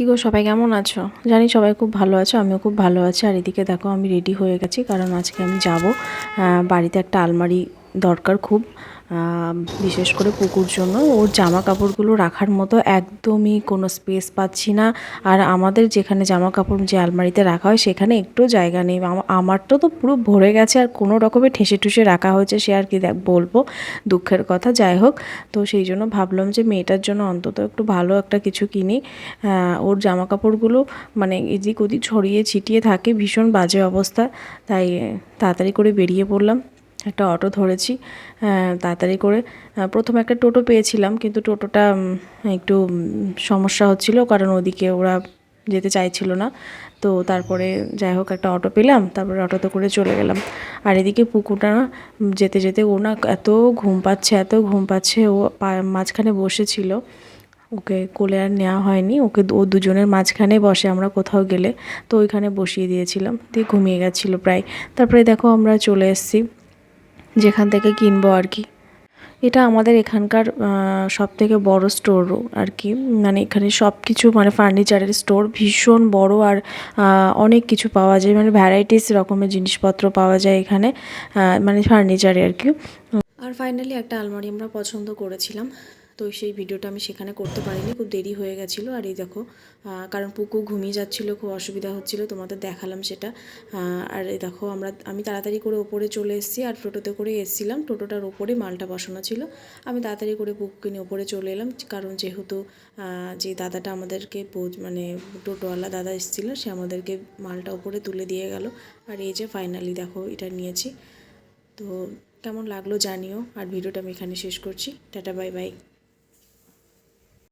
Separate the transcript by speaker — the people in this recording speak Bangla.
Speaker 1: কী গো, সবাই কেমন আছো? জানি সবাই খুব ভালো আছো, আমিও খুব ভালো আছি। আর এদিকে দেখো, আমি রেডি হয়ে গেছি, কারণ আজকে আমি যাব। বাড়িতে একটা আলমারি দরকার খুব। বিশেষ করে পুকুর জন্য ওর জামা কাপড়গুলো রাখার মতো একদমই কোনো স্পেস পাচ্ছি না। আর আমাদের যেখানে জামা কাপড় যে আলমারিতে রাখা হয় সেখানে একটু জায়গা নেই। আমা- আমারটা তো পুরো ভরে গেছে আর কোনো রকমে ঠেসে ঠুসে রাখা হয়েছে সে আর কি দেখ, বলব দুঃখের কথা। যাই হোক, তো সেই জন্য ভাবলাম যে মেয়েটার জন্য অন্তত একটু ভালো একটা কিছু কিনি। ওর জামা কাপড়গুলো মানে এদিক ওদিক ছড়িয়ে ছিটিয়ে থাকে, ভীষণ বাজে অবস্থা। তাই, তাড়াতাড়ি করে বেরিয়ে পড়লাম। একটা অটো ধরেছি তাড়াতাড়ি করে প্রথমে একটা টোটো পেয়েছিলাম, কিন্তু টোটোটা একটু সমস্যা হচ্ছিল, কারণ ওদিকে ওরা যেতে চাইছিল না। তো তারপরে যাই হোক, একটা অটো পেলাম, তারপরে অটোতে করে চলে গেলাম। আর এদিকে পুকুরটা যেতে যেতে ও না এত ঘুম পাচ্ছে, এত ঘুম পাচ্ছে, ও মাঝখানে বসেছিল। ওকে কোলে আর নেওয়া হয়নি, ওকে ও দুজনের মাঝখানে বসে আমরা কোথাও গেলে, তো ওইখানে বসিয়ে দিয়েছিলাম, দিয়ে ঘুমিয়ে গেছিল প্রায়। তারপরে দেখো আমরা চলে এসেছি যেখান থেকে কিনবো আর কি। এটা আমাদের এখানকার সব থেকে বড়ো স্টোর আর কি। মানে এখানে সব কিছু মানে ফার্নিচারের স্টোর ভীষণ বড় আর অনেক কিছু পাওয়া যায়। মানে ভ্যারাইটিস রকমের জিনিসপত্র পাওয়া যায় এখানে মানে ফার্নিচারে আর কি। আর ফাইনালি একটা আলমারি আমরা পছন্দ করেছিলাম। তো সেই ভিডিওটা আমি সেখানে করতে পারিনি, খুব দেরি হয়ে গেছিল। আর এই দেখো কারণ পুকু ঘুমিয়ে যাচ্ছিল, খুব অসুবিধা হচ্ছিল, তোমাদের দেখালাম সেটা। আর এই দেখো, আমরা, আমি তাড়াতাড়ি করে ওপরে চলে এসেছি, আর টোটোতে করে এসেছিলাম। টোটোটার ওপরে মালটা বসানো ছিল। আমি তাড়াতাড়ি করে পুকুকে নিয়ে ওপরে চলে এলাম, কারণ যেহেতু যে দাদাটা আমাদেরকে মানে টোটোওয়ালা দাদা এসেছিল, সে আমাদেরকে মালটা ওপরে তুলে দিয়ে গেল। আর এই যে ফাইনালি দেখো, এটা নিয়েছি। তো কেমন লাগল জানিও। আর ভিডিওটা আমি এখানে শেষ করছি। Tata bye bye